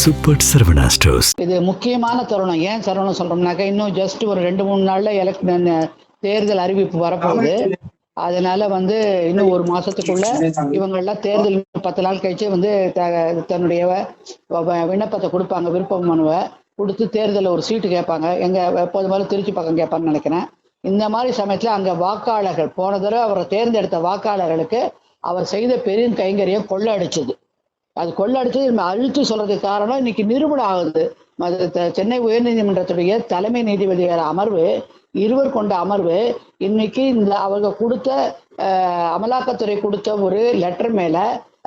Super Saravana stores இது முக்கியமான தருணம். ஏன் சரவணம் சொல்றோம்னாக்கா இன்னும் ஜஸ்ட் ஒரு ரெண்டு மூணு நாள்ல எலக்ஷன் தேர்தல் அறிவிப்பு வரப்போகுது. அதனால வந்து இன்னும் ஒரு மாசத்துக்குள்ள இவங்க எல்லாம் தேர்தல் பத்து நாள் கழிச்சு வந்து தன்னுடைய விண்ணப்பத்தை கொடுப்பாங்க விருப்ப மனுவை கொடுத்து தேர்தலில் ஒரு சீட்டு கேட்பாங்க. எங்க எப்போது மாதிரி திருச்சி பக்கம் கேட்பான்னு நினைக்கிறேன். இந்த மாதிரி சமயத்துல அங்க வாக்காளர்கள் போன தடவை அவரை தேர்ந்தெடுத்த வாக்காளர்களுக்கு அவர் செய்த பெரும் கைங்கரியம் கொள்ளடிச்சது அது கொள்ளடிச்சது நம்ம அழுத்து சொல்றதுக்கு காரணம் இன்னைக்கு நிரூபணம் ஆகுது. அது த- சென்னை உயர்நீதிமன்றத்துடைய தலைமை நீதிபதியார் அமர்வு இருவர் கொண்ட அமர்வு இன்னைக்கு இந்த அவங்க கொடுத்த அமலாக்கத்துறை கொடுத்த ஒரு லெட்டர் மேல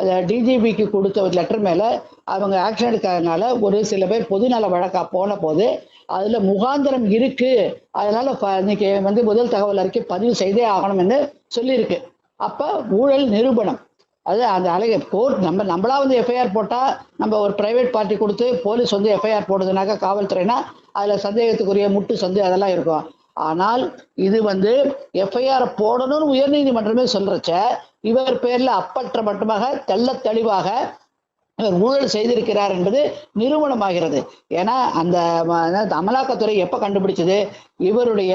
டிஜிபிக்கு கொடுத்த ஒரு லெட்டர் மேல அவங்க ஆக்ஷன் எடுக்காதனால ஒரு சில பேர் பொதுநல வழக்கா போன போது அதுல முகாந்திரம் இருக்கு. அதனால இன்னைக்கு வந்து முதல் தகவல் அறிக்கை பதிவு செய்தே ஆகணும்னு சொல்லியிருக்கு. அப்ப ஊழல் நிரூபணம். அது அந்த அழகை கோர்ட் நம்ம நம்மளா வந்து எஃப்ஐஆர் போட்டால் நம்ம ஒரு ப்ரைவேட் பார்ட்டி கொடுத்து போலீஸ் வந்து எஃப்ஐஆர் போடுதுனாக்கா காவல்துறைனா அதில் சந்தேகத்துக்குரிய முட்டு சந்து அதெல்லாம் இருக்கும். ஆனால் இது வந்து எஃப்ஐஆர் போடணும்னு உயர்நீதிமன்றமே சொல்றச்ச இவர் பேரில் அப்பற்ற மட்டுமாக தெள்ள தெளிவாக இவர் ஊழல் செய்திருக்கிறார் என்பது நிரூபணமாகிறது. ஏன்னா அந்த அமலாக்கத்துறை எப்போ கண்டுபிடிச்சது? இவருடைய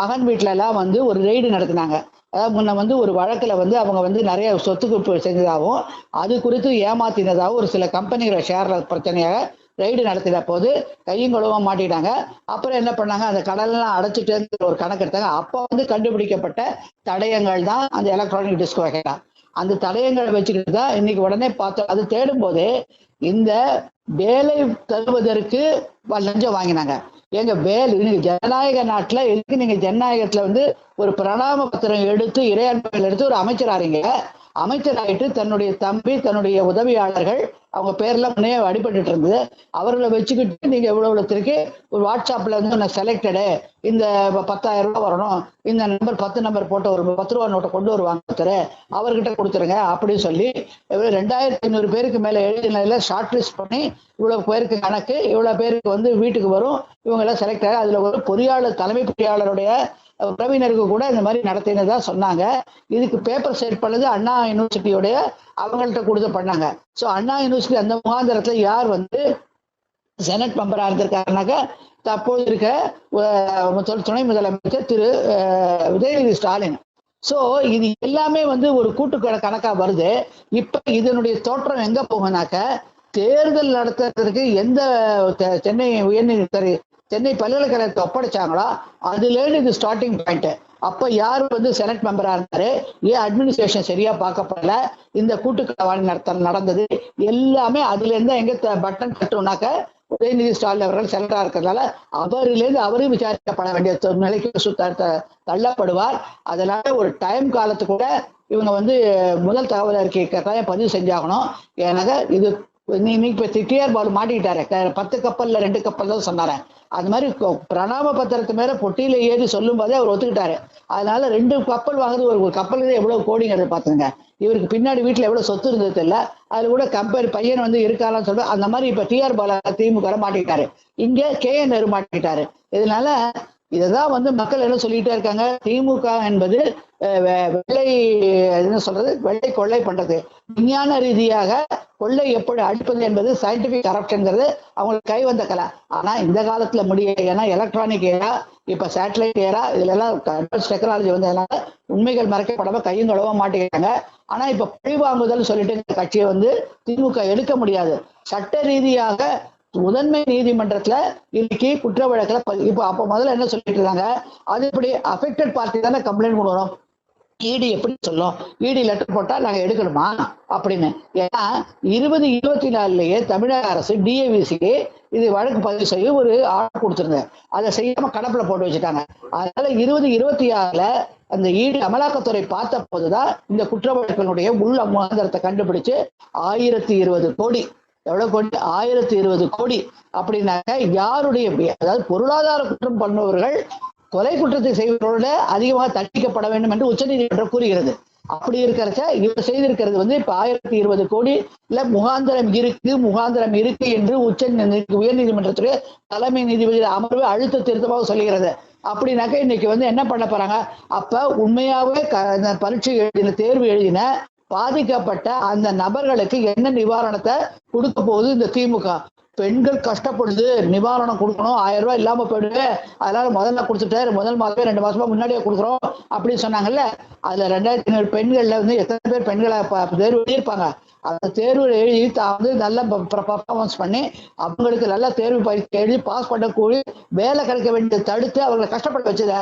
மகன் வீட்டிலலாம் வந்து ஒரு ரெய்டு நடத்தினாங்க. அதாவது முன்ன வந்து ஒரு வழக்குல வந்து அவங்க வந்து நிறைய சொத்து செஞ்சதாகவும் அது குறித்து ஏமாத்தினதாகவும் ஒரு சில கம்பெனிகளை ஷேர்ல பிரச்சனையாக ரைடு நடத்தின போது கையும் கழுவ மாட்டிட்டாங்க. அப்புறம் என்ன பண்ணாங்க? அந்த கடலெல்லாம் அடைச்சிட்டு ஒரு கணக்கு எடுத்தாங்க. அப்போ வந்து கண்டுபிடிக்கப்பட்ட தடயங்கள் தான் அந்த எலக்ட்ரானிக் டிஸ்க் வகைடா அந்த தடயங்களை வச்சுக்கிட்டு தான் இன்னைக்கு உடனே பார்த்தோம். அது தேடும் போதே இந்த வேலை தருவதற்கு வ- லஞ்சம் வாங்கினாங்க. எங்க வேலை நீங்க ஜனநாயக நாட்டுல இருக்கு நீங்க ஜனநாயகத்துல வந்து ஒரு பிரணாம பத்திரம் எடுத்து இறையாண்மையில் எடுத்து ஒரு அமைச்சராறீங்க அமைச்சராயிட்டு தன்னுடைய தம்பி தன்னுடைய உதவியாளர்கள் அவங்க பேர்லாம் முன்னே அடிபட்டுட்டு இருந்தது அவர்களை வச்சுக்கிட்டு நீங்க இவ்வளவு இவ்வளோத்திற்கு ஒரு வாட்ஸ்அப்ல வந்து நான் செலக்டடு இந்த பத்தாயிரம் ரூபாய் வரணும். இந்த நம்பர் பத்து நம்பர் போட்ட ஒரு பத்து ரூபா நோட்டை கொண்டு வருவாங்க தர அவர்கிட்ட கொடுத்துருங்க அப்படின்னு சொல்லி ரெண்டாயிரத்தி ஐநூறு பேருக்கு மேல எழுதினதுல ஷார்ட் லிஸ்ட் பண்ணி இவ்வளவு பேருக்கு கணக்கு இவ்வளவு பேருக்கு வந்து வீட்டுக்கு வரும். இவங்க எல்லாம் செலக்ட் ஆகி அதுல ஒரு பொறியாளர் தலைமை பொறியாளருடைய உறவினருக்கு கூட இந்த மாதிரி நடத்தினதா சொன்னாங்க. இதுக்கு பேப்பர் செட் பண்ணது அண்ணா யூனிவர்சிட்டியோடைய அவங்கள்ட்ட கொடுத்து பண்ணாங்க. ஸோ அண்ணா யூனிவர்சிட்டி அந்த முகாந்திரத்தில் யார் வந்து செனட் மெம்பராக இருந்திருக்காருனாக்கா தற்போது இருக்க துணை முதலமைச்சர் திரு உதயநிதி ஸ்டாலின். ஸோ இது எல்லாமே வந்து ஒரு கூட்டுக்கட கணக்காக வருது. இப்போ இதனுடைய தோற்றம் எங்கே போகுனாக்க தேர்தல் நடத்துறதுக்கு எந்த சென்னை உயர்நீதித்துறை சென்னை பல்கலைக்கழகத்தை ஒப்படைச்சாங்களோ? அதுலேருந்து இது ஸ்டார்டிங் பாயிண்ட்டு அப்போ யார் வந்து செனட் மெம்பராக இருந்தார்? ஏன் அட்மினிஸ்ட்ரேஷன் சரியா பார்க்கப்படல? இந்த கூட்டுக்கலவாணி நடத்த நடந்தது. எல்லாமே அதுலேருந்து எங்கே எங்க பட்டன் கட்டுனாக்க உதயநிதி ஸ்டாலின் அவர்கள் செனட்டாக இருக்கிறதுனால அவரிலேருந்து அவரும் விசாரிக்கப்பட வேண்டிய நிலைக்கு தள்ளப்படுவார். அதனால ஒரு டைம் காலத்துக்கூட இவங்க வந்து முதல் தகவல் அறிக்கை கட்டாயம் பதிவு செஞ்சாகணும். ஏன்னாக்க இது இன்னைக்கு இப்போ இப்ப டிஆர் பாலு மாட்டிக்கிட்டாரு. பத்து கப்பல்ல ரெண்டு கப்பல் தான் சொன்னாரன் அது மாதிரி கொ- பிரணாம பத்திரத்து மேல பொட்டியில ஏறி சொல்லும் போதே அவர் ஒத்துக்கிட்டாரு. அதனால ரெண்டு கப்பல் வாங்குறது ஒரு கப்பலுக்கு எவ்வளவு கோடிங்கிறது பாத்துங்க இவருக்கு பின்னாடி வீட்டுல எவ்வளவு சொத்து இருந்தது தெரியல. அதுல கூட கம்பேர் பையன் வந்து இருக்காளான்னு சொல்ற அந்த மாதிரி இப்ப டிஆர் பாலா திமுக மாட்டிக்கிட்டாரு. இங்க கே என் நேரு மாட்டிக்கிட்டாரு. இதனால இதைதான் வந்து மக்கள் என்ன சொல்லிட்டே இருக்காங்க? திமுக என்பது வெ- வெள்ளை என்ன சொல்றது? வெள்ளை கொள்ளை பண்றது. விஞ்ஞான ரீதியாக கொள்ளை எப்படி அடிப்பது என்பது சயின்டிபிக் கரப்ஷன்ங்கிறது அவங்களுக்கு கை வந்த கலை ஆனா இந்த காலத்துல முடிய ஏன்னா எலக்ட்ரானிக் ஏரா இப்ப சேட்டலைட் ஏரா இதுல எல்லாம் அட்வான்ஸ் டெக்னாலஜி வந்ததுனால உண்மைகள் மறைக்கப்படாம கையும் கழுவ மாட்டேங்கிறாங்க ஆனா இப்ப பழி வாங்குதல் சொல்லிட்டு இந்த கட்சியை வந்து திமுக எடுக்க முடியாது. சட்ட ரீதியாக முதன்மை நீதிமன்றத்துல இன்னைக்கு குற்ற வழக்குல இப்போ அப்போ அப்ப முதல்ல என்ன சொல்லிட்டு இருக்காங்க? அது இப்படி அஃபெக்டட் பார்ட்டி தானே கம்ப்ளைண்ட் கொண்டு வரும்? இடி எப்படி சொல்லும்? இடி லெட்டர் போட்டா நாங்க எடுக்கணுமா? அப்படின்னு. ஏன்னா இருபது இருபத்தி நாலுலயே தமிழக அரசு டிஏவிசிக்கு இது வழக்கு பதிவு செய்ய ஒரு ஆர்டர் கொடுத்துருந்தேன் அதை செய்யாம கடப்புல போட்டு வச்சுட்டாங்க. அதனால இருபது இருபத்தி ஆறுல அந்த ஈடு அமலாக்கத்துறை பார்த்த போதுதான் இந்த குற்ற வழக்கினுடைய உள் முகாந்திரத்தை கண்டுபிடிச்சு ஆயிரத்தி இருபது கோடி எவ்வளவு கோடி? ஆயிரத்தி இருபது கோடி. அப்படின்னாக்க யாருடைய அதாவது பொருளாதார குற்றம் பண்ணுபவர்கள் கொலை குற்றத்தை செய்வதோட அதிகமாக தண்டிக்கப்பட வேண்டும் என்று உச்சநீதிமன்றம் கூறுகிறது. அப்படி இருக்கிறச்ச இவர் செய்திருக்கிறது வந்து இப்ப ஆயிரத்தி இருபது கோடி இல்ல முகாந்திரம் இருக்கு முகாந்திரம் இருக்கு என்று உச்ச உயர் நீதிமன்றத்துடைய தலைமை நீதிபதி அமர்வு அழுத்த திருத்தமாக சொல்கிறது. அப்படின்னாக்க இன்னைக்கு வந்து என்ன பண்ண போறாங்க? அப்ப உண்மையாவே க- பரீட்சை எழுதின தேர்வு எழுதின பாதிக்கப்பட்ட அந்த நபர்களுக்கு என்ன நிவாரணத்தை கொடுக்க போகுது இந்த திமுக? பெண்கள் கஷ்டப்படுது நிவாரணம் கொடுக்கணும் ஆயிரம் ரூபாய் இல்லாம போயிடுது. அதனால முதல்ல கொடுத்துட்டாரு. முதல் மாதமே ரெண்டு மாசமா முன்னாடியே கொடுக்குறோம் அப்படின்னு சொன்னாங்கல்ல? அதுல ரெண்டாயிரத்தி ஐநூறு பெண்கள்ல வந்து எத்தனை பேர் பெண்களை தேர்வு எழுதியிருப்பாங்க? அந்த தேர்வு எழுதி தான் வந்து நல்ல பர்ஃபார்மன்ஸ் பண்ணி அவங்களுக்கு நல்ல தேர்வு பயிற்சி எழுதி பாஸ் பண்ணக்கூடிய வேலை கிடைக்க வேண்டியதை தடுத்து அவங்களை கஷ்டப்பட வச்சத.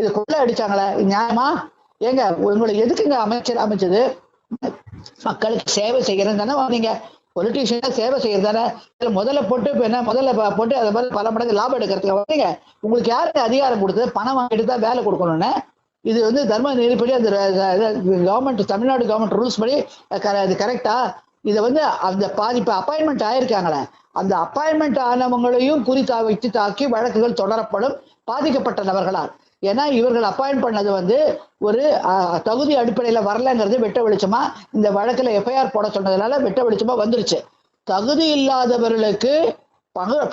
இது கொள்ளை அடிச்சாங்களே. நியாயமா? ஏங்க உங்களை எதுக்குங்க அமைச்சர் அமைச்சது? மக்களுக்கு சேவை செய்கிறேன்னு தானே வந்தீங்க பொலிட்டீஷியனா சேவை செய்யறது தானே. முதல்ல போட்டு இப்ப என்ன முதல்ல போட்டு அதை மாதிரி பல மடங்கு லாபம் எடுக்கிறதுக்கு வரீங்க உங்களுக்கு யாருக்கு அதிகாரம் கொடுத்தது பணம் வாங்கிட்டு தான் வேலை கொடுக்கணும்னு. இது வந்து தர்ம நெறிப்படி அந்த கவர்மெண்ட் தமிழ்நாடு கவர்மெண்ட் ரூல்ஸ் படி க- அது கரெக்டா இதை வந்து அந்த பாதி இப்போ அப்பாயின்மெண்ட் ஆயிருக்காங்களே. அந்த அப்பாயின்மெண்ட் ஆனவங்களையும் குறித்தா வைத்து தாக்கி வழக்குகள் தொடரப்படும். பாதிக்கப்பட்ட நபர்களால். ஏன்னா இவர்கள் அப்பாயின் பண்ணது வந்து ஒரு தகுதி அடிப்படையில் வரலங்கிறது வெட்ட வெளிச்சமா இந்த வழக்கில் எஃப்ஐஆர் போட சொன்னதுனால வெட்ட வெளிச்சமா வந்துருச்சு. தகுதி இல்லாதவர்களுக்கு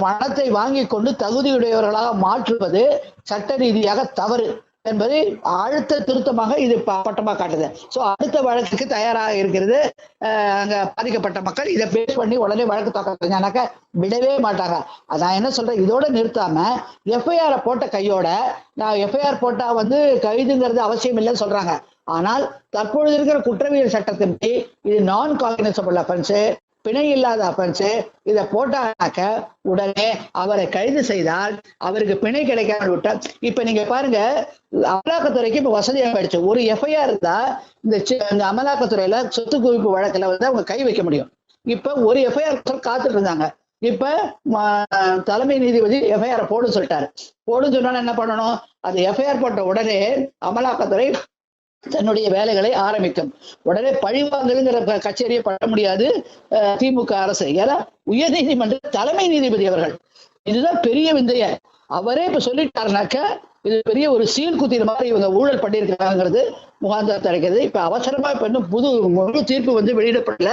பணத்தை வாங்கி கொண்டு தகுதியுடையவர்களாக மாற்றுவது சட்ட ரீதியாக தவறு. என்பதை அழுத்த திருத்தமாக இது ப- பட்டமா காட்டுது. சோ அடுத்த வழக்குக்கு தயாராக இருக்கிறது அங்க பாதிக்கப்பட்ட மக்கள். இதை பேஸ் பண்ணி உடனே வழக்கு தாக்கறாங்கனாக்க விடவே மாட்டாங்க. அதான் என்ன சொல்றேன்? இதோட நிறுத்தாம எஃப்ஐஆர் போட்ட கையோட நான் எஃப்ஐஆர் போட்டா வந்து கைதுங்கிறது அவசியம் இல்லைன்னு சொல்றாங்க. ஆனால் தற்பொழுது இருக்கிற குற்றவியல் சட்டத்தின்படி இது நான் காகினசபிள் அஃபென்ஸ் பிணை இல்லாத அஃபென்ஸு இதை போட்டாக்க உடனே அவரை கைது செய்தால் அவருக்கு பிணை கிடைக்காமல் விட்டால் இப்போ நீங்க பாருங்க அமலாக்கத்துறைக்கு இப்போ வசதியாக போயிடுச்சு ஒரு எஃப்ஐஆர் இருந்தா இந்த சி- அமலாக்கத்துறையில சொத்து குவிப்பு வழக்கில் வந்து அவங்க கை வைக்க முடியும். இப்போ ஒரு எஃப்ஐஆர் காத்துட்டு இருந்தாங்க. இப்ப தலைமை நீதிபதி எஃப்ஐஆர் போடு சொல்லிட்டாரு. போடுன்னு சொன்னா என்ன பண்ணணும்? அது எஃப்ஐஆர் போட்ட உடனே அமலாக்கத்துறை தன்னுடைய வேலைகளை ஆரம்பிக்கும். உடனே பழிவாங்கலுங்கிற கச்சேரியை பண்ண முடியாது திமுக அரசு. ஏன்னா உயர்நீதிமன்ற தலைமை நீதிபதி அவர்கள் இதுதான் பெரிய விந்தைய. அவரே இப்ப சொல்லிட்டாருனாக்க இது பெரிய ஒரு சீல் குத்திர மாதிரி இவங்க ஊழல் பண்ணியிருக்காங்கிறது முகாந்தரத்தை தடைக்கிறது இப்ப அவசரமா இப்ப இன்னும் புது முழு தீர்ப்பு வந்து வெளியிடப்படல.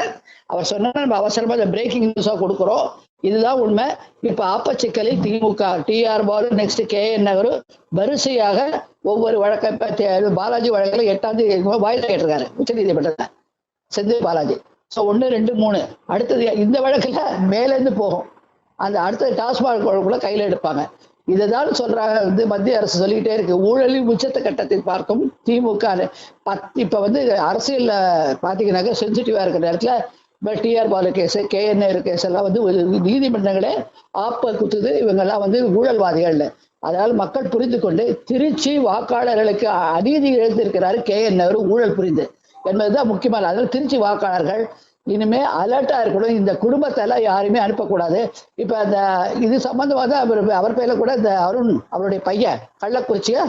அவர் சொன்னா நம்ம அவசரமா இந்த பிரேக்கிங் நியூஸா கொடுக்குறோம். இதுதான் உண்மை. இப்ப ஆப்பச்சிக்கலில் DMK TR Balu next K N Nehru வரிசையாக ஒவ்வொரு வழக்க பாலாஜி வழக்கில் எட்டாம் தேதி வாய்தா கேட்டிருக்காரு. உச்ச நீதிமன்றத்தில் செந்தில் பாலாஜி. ஸோ ஒன்று ரெண்டு மூணு. அடுத்தது இந்த வழக்கில் மேலேருந்து போகும். அந்த அடுத்த டாஸ்மாக் வழக்குள்ள கையில் எடுப்பாங்க. இதை தான் சொல்றாங்க வந்து மத்திய அரசு சொல்லிக்கிட்டே இருக்கு. ஊழலின் உச்சத்த கட்டத்தை பார்க்கும் திமுக. பத் இப்போ வந்து அரசியலில் பார்த்தீங்கன்னாக்கா சென்சிட்டிவா இருக்கிற இடத்துல இப்போ TR Balu case K N R case எல்லாம் வந்து ஒரு நீதிமன்றங்களே ஆப்ப குத்துது. இவங்கெல்லாம் வந்து ஊழல்வாதிகள் அதனால் மக்கள் புரிந்து கொண்டு திருச்சி வாக்காளர்களுக்கு அநீதி இழைத்திருக்கிறாரு கே ஊழல் புரிந்து. என்பதுதான் முக்கியமான அதனால் திருச்சி வாக்காளர்கள் இனிமே அலர்ட்டா இருக்கணும். இந்த குடும்பத்தெல்லாம் யாருமே அனுப்பக்கூடாது. இப்ப அந்த இது சம்மந்தமாக தான் அவர் அவர் பேர்ல கூட இந்த அருண் அவருடைய பையன் கள்ளக்குறிச்சியா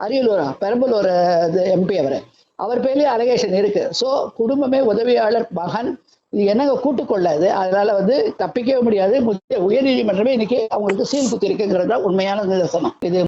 அரியலூரா பெரம்பலூர் எம்பி அவர். அவர் பேர்லயே அலகேஷன் இருக்கு. சோ குடும்பமே உதவியாளர் மகன் இது என்னங்க கூட்டுக்கொள்ளாது அதனால வந்து தப்பிக்கவே முடியாது. உயர்நீதிமன்றமே இன்னைக்கு அவங்களுக்கு சீல் குத்தி இருக்குங்கிறது தான் உண்மையான நிதர்சனம். இது